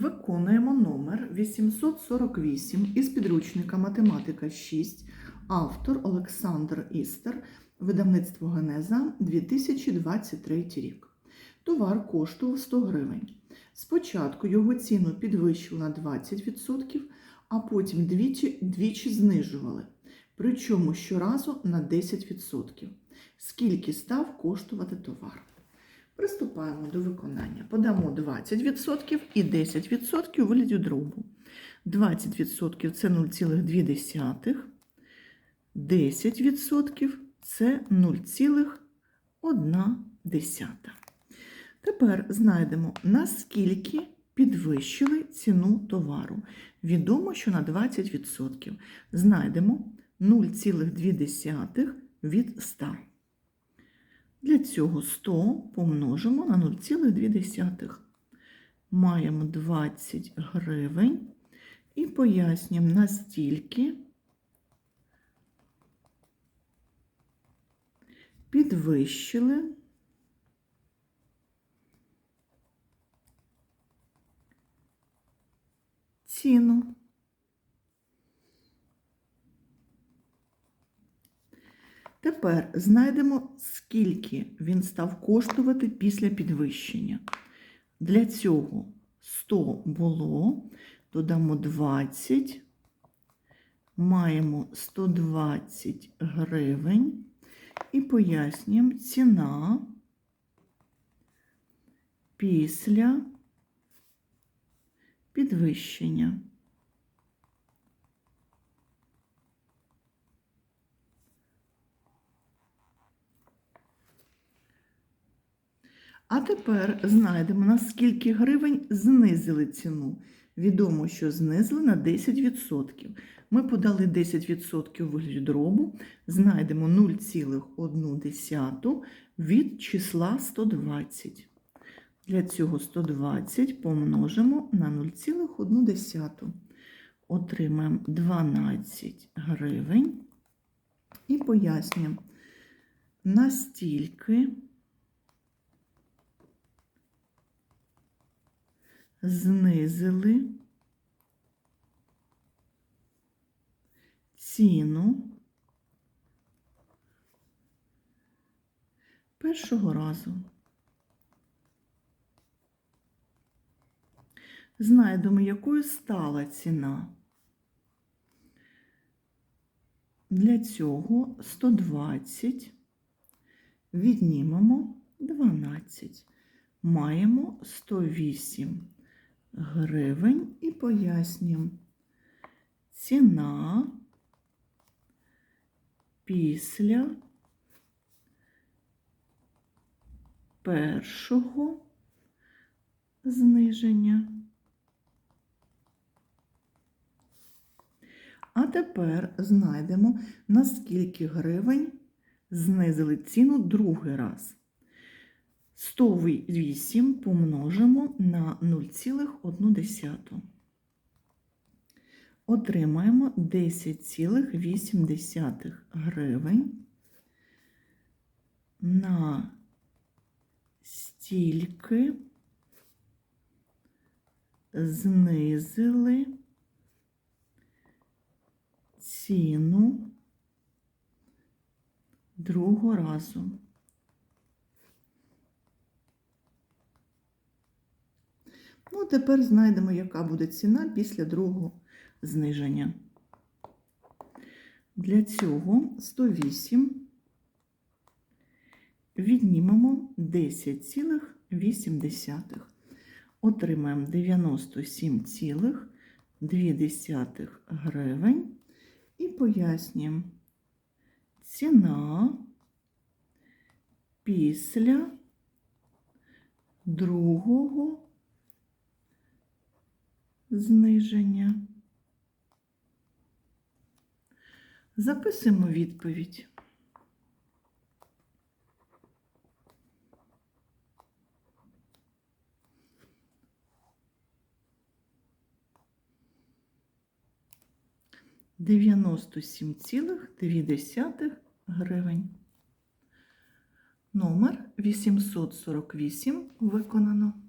Виконуємо номер 848 із підручника Математика 6, автор Олександр Істер, видавництво Генеза 2023 рік. Товар коштував 100 гривень. Спочатку його ціну підвищили на 20%, а потім двічі, двічі знижували, причому щоразу на 10%. Скільки став коштувати товар? Приступаємо до виконання. Подамо 20% і 10% у вигляді дробу. 20% це 0,2, 10% це 0,1. Tепер знайдемо, наскільки підвищили ціну товару. Відомо, що на 20%. Знайдемо 0,2 від 100. Для цього 100 помножимо на 0,2. Маємо 20 гривень і пояснюємо, настільки підвищили ціну. Тепер знайдемо, скільки він став коштувати після підвищення. Для цього 100 було, додамо 20, маємо 120 гривень і пояснюємо ціна після підвищення. А тепер знайдемо, на скільки гривень знизили ціну. Відомо, що знизили на 10%. Ми подали 10% у вигляді дробу, знайдемо 0,1 від числа 120. Для цього 120 помножимо на 0,1. Отримаємо 12 гривень і пояснюємо, настільки знизили ціну першого разу. Знайдемо, якою стала ціна. Для цього 120 віднімемо 12. Маємо 108 гривень і пояснюємо. Ціна після першого зниження. А тепер знайдемо, на скільки гривень знизили ціну другий раз. 108 помножимо на 0,1. Отримаємо 10,8 гривень на стільки знизили ціну другого разу. Ну, тепер знайдемо, яка буде ціна після другого зниження. Для цього 108 віднімемо 10,8. Отримаємо 97,2 гривень і пояснюємо ціна після другого зниження. Записуємо відповідь. Дев'яносто сім цілих дві десятих гривень. Номер 848 виконано.